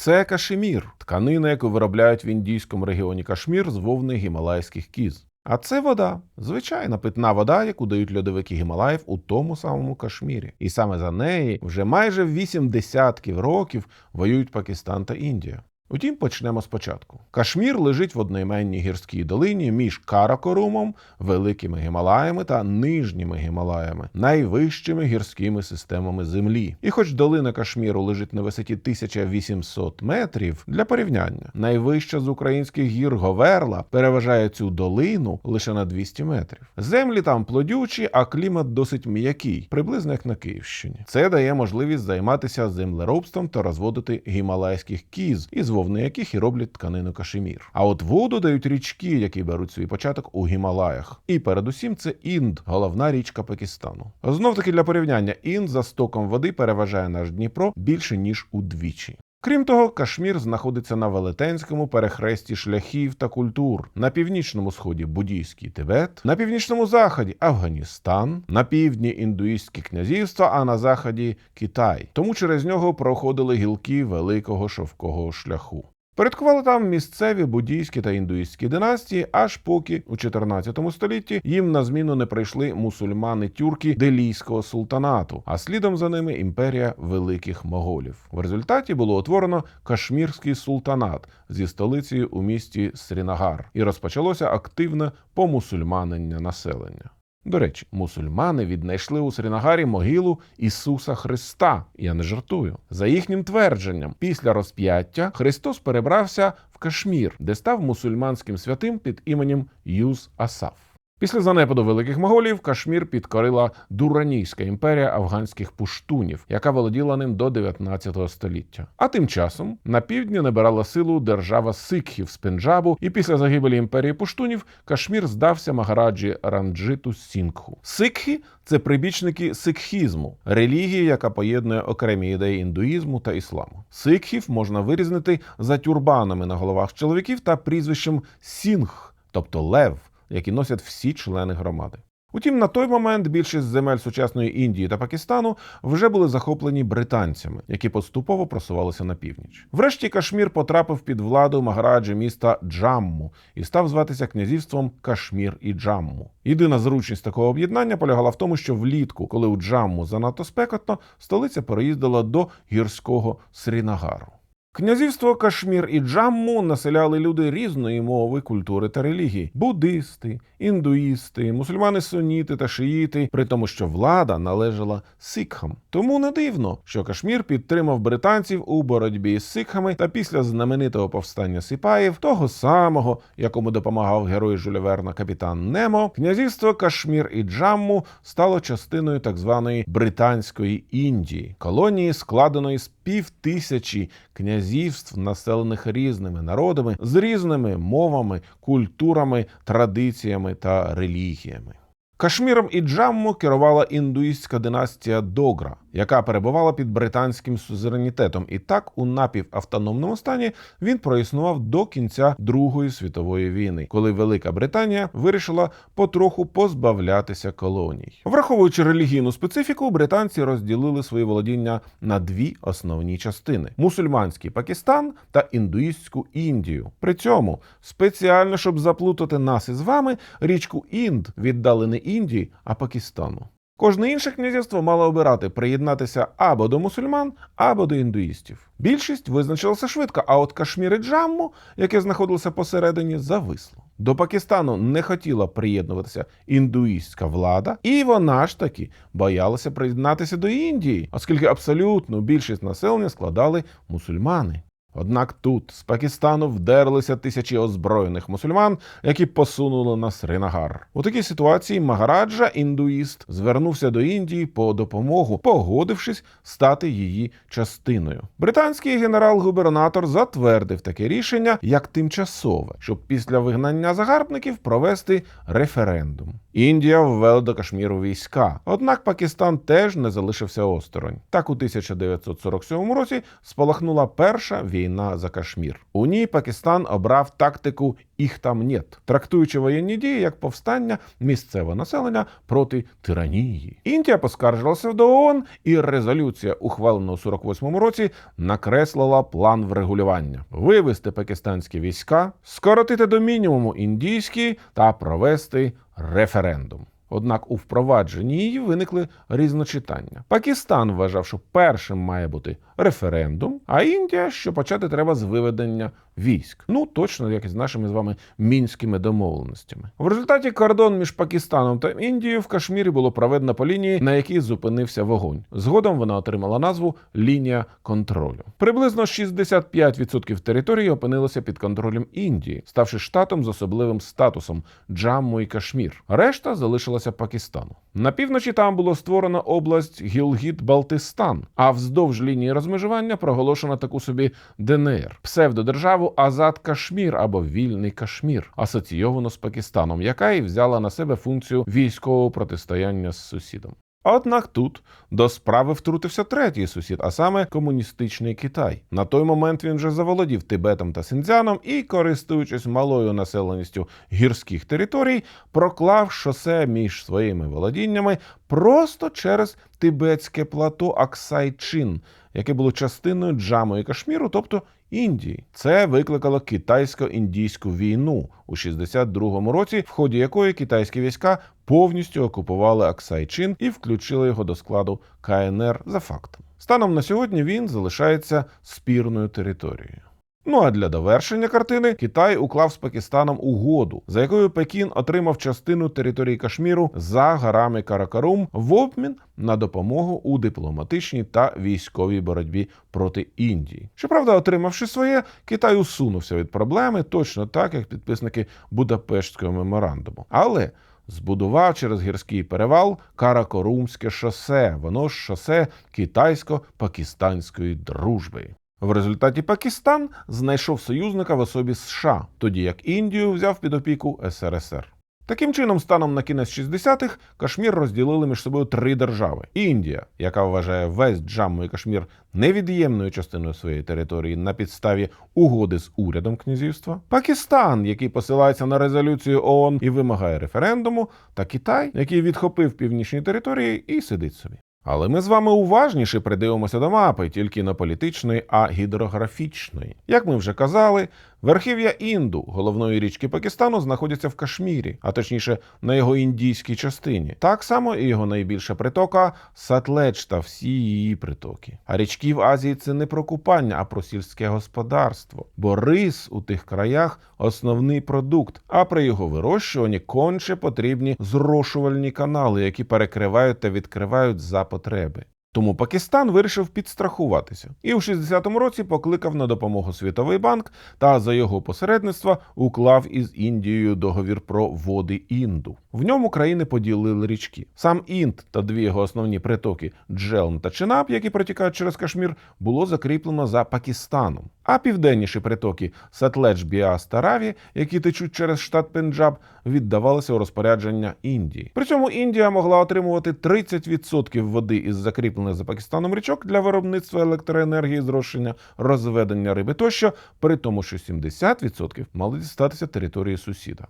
Це кашемір, тканина, яку виробляють в індійському регіоні Кашмір з вовни гімалайських кіз. А це вода, звичайна питна вода, яку дають льодовики Гімалаїв у тому самому Кашмірі. І саме за неї вже майже вісім десятків років воюють Пакистан та Індія. Утім, почнемо спочатку. Кашмір лежить в одноіменній гірській долині між Каракорумом, Великими Гімалаями та Нижніми Гімалаями, найвищими гірськими системами землі. І хоч долина Кашміру лежить на висоті 1800 метрів, для порівняння, найвища з українських гір Говерла переважає цю долину лише на 200 метрів. Землі там плодючі, а клімат досить м'який, приблизно як на Київщині. Це дає можливість займатися землеробством та розводити гімалайських кіз із вовни яких і роблять тканину кашемір. А от воду дають річки, які беруть свій початок у Гімалаях. І передусім це Інд, головна річка Пакистану. Знов таки для порівняння Інд за стоком води переважає наш Дніпро більше ніж удвічі. Крім того, Кашмір знаходиться на велетенському перехресті шляхів та культур на північному сході буддійський Тибет, на північному заході Афганістан, на півдні індуїстське князівство, а на заході Китай. Тому через нього проходили гілки великого шовкового шляху. Порядкували там місцеві буддійські та індуїстські династії, аж поки у 14 столітті їм на зміну не прийшли мусульмани-тюрки Делійського султанату, а слідом за ними імперія великих моголів. В результаті було утворено Кашмірський султанат зі столицею у місті Срінагар, і розпочалося активне помусульманення населення. До речі, мусульмани віднайшли у Срінагарі могилу Ісуса Христа. Я не жартую. За їхнім твердженням, після розп'яття Христос перебрався в Кашмір, де став мусульманським святим під іменем Юз Асаф. Після занепаду великих моголів Кашмір підкорила Дуранійська імперія афганських пуштунів, яка володіла ним до 19 століття. А тим часом на півдні набирала силу держава сикхів з Пенджабу, і після загибелі імперії пуштунів Кашмір здався Магараджі Ранджиту Сінгху. Сикхи це прибічники сикхізму, релігії, яка поєднує окремі ідеї індуїзму та ісламу. Сикхів можна вирізнити за тюрбанами на головах чоловіків та прізвищем Сінг, тобто лев які носять всі члени громади. Утім, на той момент більшість земель сучасної Індії та Пакистану вже були захоплені британцями, які поступово просувалися на північ. Врешті Кашмір потрапив під владу Магараджі міста Джамму і став зватися князівством Кашмір і Джамму. Єдина зручність такого об'єднання полягала в тому, що влітку, коли у Джамму занадто спекотно, столиця переїздила до гірського Срінагару. Князівство Кашмір і Джамму населяли люди різної мови, культури та релігії: буддисти, індуїсти, мусульмани суніти та шиїти, при тому, що влада належала сикхам. Тому не дивно, що Кашмір підтримав британців у боротьбі з сикхами та після знаменитого повстання сипаїв, того самого, якому допомагав герой Жюля Верна капітан Немо, князівство Кашмір і Джамму стало частиною так званої британської Індії, колонії, складеної з півтисячі князівств, населених різними народами з різними мовами, культурами, традиціями та релігіями. Кашміром і Джамму керувала індуїстська династія Догра, яка перебувала під британським сузеренітетом, і так у напівавтономному стані він проіснував до кінця Другої світової війни, коли Велика Британія вирішила потроху позбавлятися колоній. Враховуючи релігійну специфіку, британці розділили свої володіння на дві основні частини: мусульманський Пакистан та індуїстську Індію. При цьому спеціально щоб заплутати нас із вами, річку Інд віддали не Індії, а Пакистану. Кожне інше князівство мало обирати приєднатися або до мусульман, або до індуїстів. Більшість визначилася швидко, а от Кашмір і Джамму, яке знаходилося посередині, зависло. До Пакистану не хотіла приєднуватися індуїстська влада, і вона ж таки боялася приєднатися до Індії, оскільки абсолютну більшість населення складали мусульмани. Однак тут з Пакистану вдерлися тисячі озброєних мусульман, які посунули на Сринагар. У такій ситуації Магараджа, індуїст, звернувся до Індії по допомогу, погодившись стати її частиною. Британський генерал-губернатор затвердив таке рішення як тимчасове, щоб після вигнання загарбників провести референдум. Індія ввела до Кашміру війська. Однак Пакистан теж не залишився осторонь. Так у 1947 році спалахнула перша війна війна за Кашмір. У ній Пакистан обрав тактику їх там нет, трактуючи воєнні дії як повстання місцевого населення проти тиранії. Індія поскаржилася до ООН, і резолюція, ухвалена у 48-му році, накреслила план врегулювання: вивести пакистанські війська, скоротити до мінімуму індійські та провести референдум. Однак у впровадженні її виникли різночитання. Пакистан вважав, що першим має бути референдум, а Індія, що почати треба з виведення військ. Ну точно як і з нашими з вами мінськими домовленостями. В результаті кордон між Пакистаном та Індією в Кашмірі було проведено по лінії, на якій зупинився вогонь. Згодом вона отримала назву лінія контролю. Приблизно 65% території опинилося під контролем Індії, ставши штатом з особливим статусом Джамму і Кашмір. Решта залишилася Пакистану. На півночі там було створено область Гілгіт-Балтистан, а вздовж лінії розмежування проголошено таку собі ДНР псевдодержаву Азад Кашмір або Вільний Кашмір, асоційовано з Пакистаном, яка і взяла на себе функцію військового протистояння з сусідом. Однак тут до справи втрутився третій сусід, а саме комуністичний Китай. На той момент він вже заволодів Тибетом та Синьцзяном і, користуючись малою населеністю гірських територій, проклав шосе між своїми володіннями просто через тибетське плато Аксайчин, яке було частиною Джаму і Кашміру, тобто Індії. Це викликало китайсько-індійську війну у 62-му році, в ході якої китайські війська повністю окупували Аксайчин і включили його до складу КНР за фактом. Станом на сьогодні він залишається спірною територією. Ну а для довершення картини Китай уклав з Пакистаном угоду, за якою Пекін отримав частину території Кашміру за горами Каракарум в обмін на допомогу у дипломатичній та військовій боротьбі проти Індії. Щоправда, отримавши своє, Китай усунувся від проблеми точно так, як підписники Будапештського меморандуму. Але збудував через гірський перевал Каракорумське шосе, воно ж шосе китайсько-пакистанської дружби. В результаті Пакистан знайшов союзника в особі США, тоді як Індію взяв під опіку СРСР. Таким чином, станом на кінець 60-х Кашмір розділили між собою три держави: Індія, яка вважає весь Джамму і Кашмір невід'ємною частиною своєї території на підставі угоди з урядом князівства, Пакистан, який посилається на резолюцію ООН і вимагає референдуму, та Китай, який відхопив північні території і сидить собі. Але ми з вами уважніше придивимося до мапи, тільки не політичної, а гідрографічної. Як ми вже казали, верхів'я Інду, головної річки Пакистану, знаходяться в Кашмірі, а точніше на його індійській частині. Так само і його найбільша притока Сатледж та всі її притоки. А річки в Азії це не про купання, а про сільське господарство. Бо рис у тих краях основний продукт, а при його вирощуванні конче потрібні зрошувальні канали, які перекривають та відкривають за потреби. Тому Пакистан вирішив підстрахуватися і у 60-му році покликав на допомогу Світовий банк та за його посередництва уклав із Індією договір про води Інду. В ньому країни поділили річки. Сам Інд та дві його основні притоки Джелм та Чинап, які протікають через Кашмір, було закріплено за Пакистаном. А південніші притоки Сатледж, Біас та Раві, які течуть через штат Пенджаб, віддавалися у розпорядження Індії. При цьому Індія могла отримувати 30% води із закріплених за Пакистаном річок для виробництва електроенергії, зрошення, розведення риби тощо, при тому, що 70% мали дістатися території сусіда.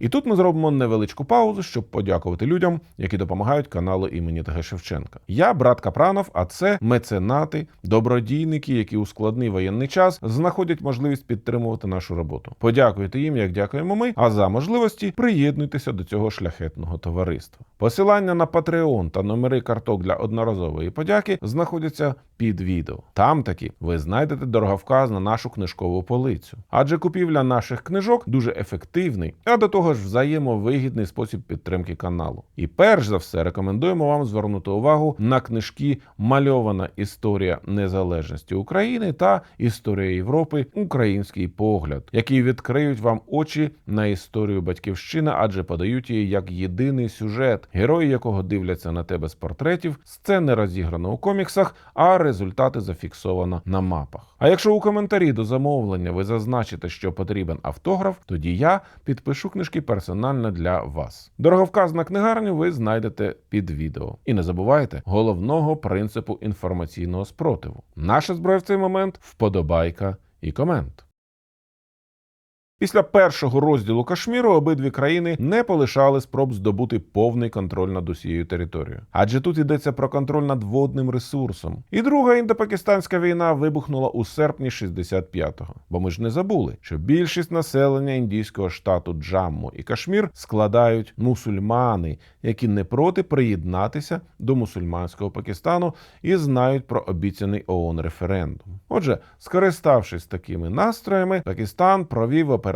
І тут ми зробимо невеличку паузу, щоб подякувати людям, які допомагають каналу імені ТГ Шевченка. Я брат Капранов, а це меценати, добродійники, які у складний воєнний час знаходять можливість підтримувати нашу роботу. Подякуйте їм, як дякуємо ми. А за можливості приєднуйтеся до цього шляхетного товариства. Посилання на Patreon та номери карток для одноразової подяки знаходяться під відео. Там таки ви знайдете дороговказ на нашу книжкову полицю. Адже купівля наших книжок дуже ефективний, а до того ж взаємовигідний спосіб підтримки каналу. І перш за все рекомендуємо вам звернути увагу на книжки Мальована історія незалежності України та Історія Європи Український погляд, які відкриють вам очі на історію батьківщини, адже подають її як єдиний сюжет, герої якого дивляться на тебе з портретів, сцени розіграно у коміксах, а результати зафіксовано на мапах. А якщо у коментарі до замовлення ви зазначите, що потрібен автограф, тоді я підпишу книжки тільки персонально для вас. Дороговказ на книгарню ви знайдете під відео. І не забувайте головного принципу інформаційного спротиву. Наша зброя в цей момент вподобайка і комент. Після першого розділу Кашміру обидві країни не полишали спроб здобути повний контроль над усією територією. Адже тут йдеться про контроль над водним ресурсом. І друга індопакистанська війна вибухнула у серпні 65-го. Бо ми ж не забули, що більшість населення індійського штату Джамму і Кашмір складають мусульмани, які не проти приєднатися до мусульманського Пакистану і знають про обіцяний ООН референдум. Отже, скориставшись такими настроями, Пакистан провів операцію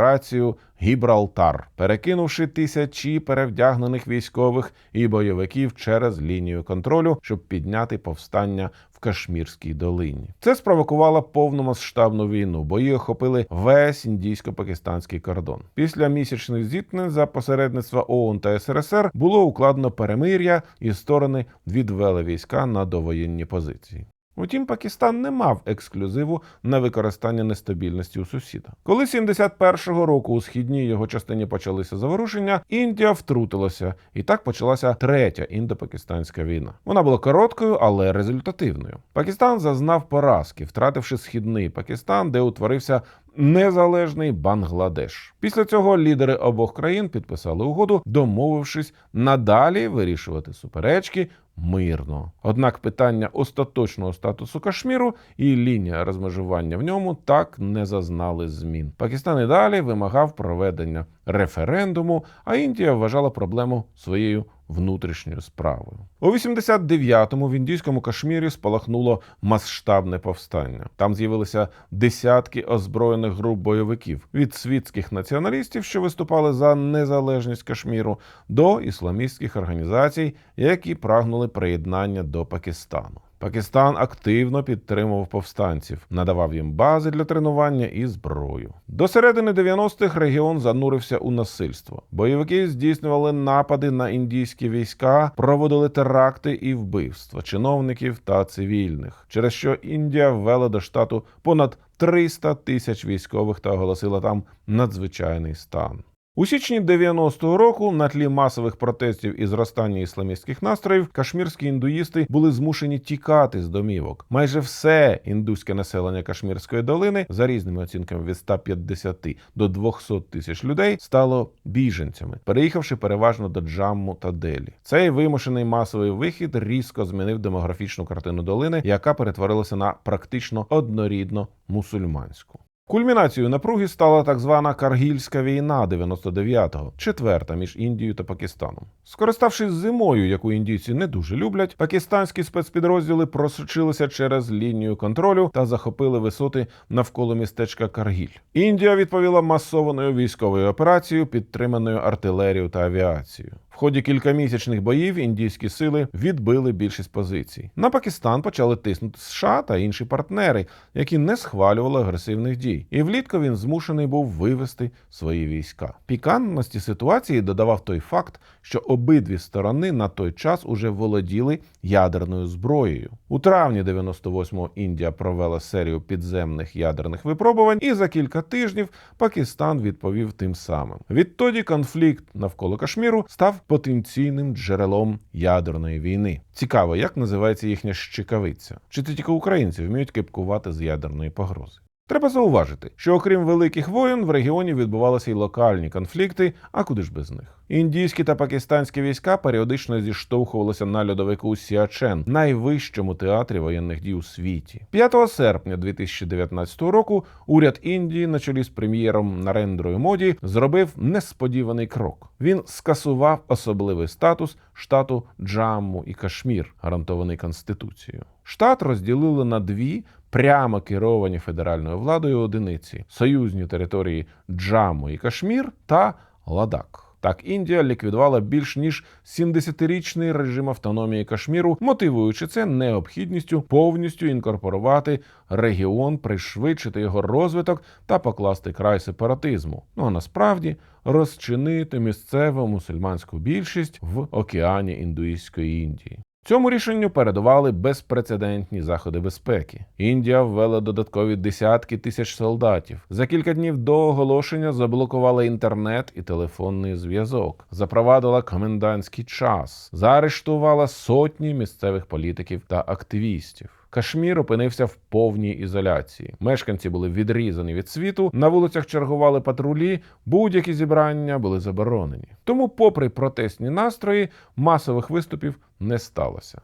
Гібралтар, перекинувши тисячі перевдягнених військових і бойовиків через лінію контролю, щоб підняти повстання в Кашмірській долині. Це спровокувало повномасштабну війну. Бої охопили весь індійсько-пакистанський кордон. Після місячних зіткнень за посередництва ООН та СРСР було укладено перемир'я, і сторони відвели війська на довоєнні позиції. Утім, Пакистан не мав ексклюзиву на використання нестабільності у сусіда. Коли 71-го року у східній його частині почалися заворушення, Індія втрутилася, і так почалася третя індопакистанська війна. Вона була короткою, але результативною. Пакистан зазнав поразки, втративши східний Пакистан, де утворився незалежний Бангладеш. Після цього лідери обох країн підписали угоду, домовившись надалі вирішувати суперечки мирно. Однак питання остаточного статусу Кашміру і лінія розмежування в ньому так не зазнали змін. Пакистан і далі вимагав проведення референдуму, а Індія вважала проблему своєю внутрішньою справою. У 89-му в індійському Кашмірі спалахнуло масштабне повстання. Там з'явилися десятки озброєних груп бойовиків від світських націоналістів, що виступали за незалежність Кашміру, до ісламістських організацій, які прагнули приєднання до Пакистану. Пакистан активно підтримував повстанців, надавав їм бази для тренування і зброю. До середини 90-х регіон занурився у насильство. Бойовики здійснювали напади на індійські війська, проводили теракти і вбивства чиновників та цивільних, через що Індія ввела до штату понад 300 тисяч військових та оголосила там надзвичайний стан. У січні 90-го року, на тлі масових протестів і зростання ісламістських настроїв, кашмірські індуїсти були змушені тікати з домівок. Майже все індуське населення Кашмірської долини, за різними оцінками від 150 до 200 тисяч людей, стало біженцями, переїхавши переважно до Джамму та Делі. Цей вимушений масовий вихід різко змінив демографічну картину долини, яка перетворилася на практично однорідно мусульманську. Кульмінацією напруги стала так звана Каргільська війна 99-го, четверта між Індією та Пакистаном. Скориставшись зимою, яку індійці не дуже люблять, пакистанські спецпідрозділи просочилися через лінію контролю та захопили висоти навколо містечка Каргіль. Індія відповіла масованою військовою операцією, підтриманою артилерією та авіацією. В ході кількамісячних боїв індійські сили відбили більшість позицій. На Пакистан почали тиснути США та інші партнери, які не схвалювали агресивних дій. І влітку він змушений був вивести свої війська. Пікантності ситуації додавав той факт, що обидві сторони на той час уже володіли ядерною зброєю. У травні 98-го Індія провела серію підземних ядерних випробувань, і за кілька тижнів Пакистан відповів тим самим. Відтоді конфлікт навколо Кашміру став потенційним джерелом ядерної війни. Цікаво, як називається їхня щекавиця? Чи це тільки українці вміють кипкувати з ядерної погрози? Треба зауважити, що окрім великих воєн в регіоні відбувалися й локальні конфлікти, а куди ж без них? Індійські та пакистанські війська періодично зіштовхувалися на льодовику Сіачен, найвищому театрі воєнних дій у світі. 5 серпня 2019 року уряд Індії на чолі з прем'єром Нарендрою Моді зробив несподіваний крок. Він скасував особливий статус штату Джамму і Кашмір, гарантований конституцією. Штат розділили на дві прямо керовані федеральною владою одиниці союзні території Джамму і Кашмір та Ладак. Так, Індія ліквідувала більш ніж 70-річний режим автономії Кашміру, мотивуючи це необхідністю повністю інкорпорувати регіон, пришвидшити його розвиток та покласти край сепаратизму. Ну а насправді розчинити місцеву мусульманську більшість в океані індуїзької Індії. Цьому рішенню передували безпрецедентні заходи безпеки. Індія ввела додаткові десятки тисяч солдатів. За кілька днів до оголошення заблокувала інтернет і телефонний зв'язок, запровадила комендантський час, заарештувала сотні місцевих політиків та активістів. Кашмір опинився в повній ізоляції. Мешканці були відрізані від світу, на вулицях чергували патрулі, будь-які зібрання були заборонені. Тому, попри протестні настрої, масових виступів не сталося.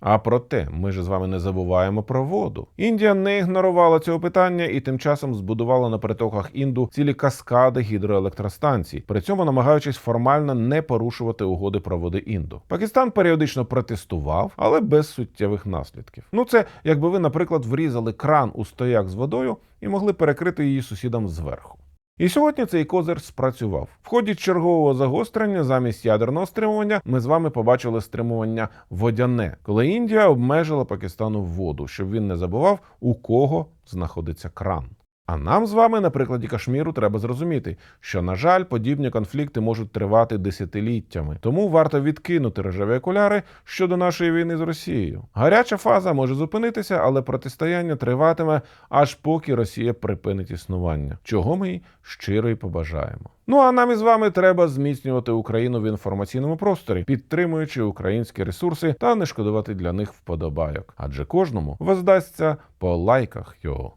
А проте ми ж з вами не забуваємо про воду. Індія не ігнорувала цього питання і тим часом збудувала на притоках Інду цілі каскади гідроелектростанцій, при цьому намагаючись формально не порушувати угоди про води Інду. Пакистан періодично протестував, але без суттєвих наслідків. Ну це якби ви, наприклад, врізали кран у стояк з водою і могли перекрити її сусідам зверху. І сьогодні цей козир спрацював. В ході чергового загострення замість ядерного стримування ми з вами побачили стримування водяне, коли Індія обмежила Пакистану воду, щоб він не забував, у кого знаходиться кран. А нам з вами на прикладі Кашміру треба зрозуміти, що, на жаль, подібні конфлікти можуть тривати десятиліттями, тому варто відкинути рожеві окуляри щодо нашої війни з Росією. Гаряча фаза може зупинитися, але протистояння триватиме аж поки Росія припинить існування, чого ми їй щиро й побажаємо. Ну а нам із вами треба зміцнювати Україну в інформаційному просторі, підтримуючи українські ресурси та не шкодувати для них вподобайок, адже кожному воздасться по лайках його.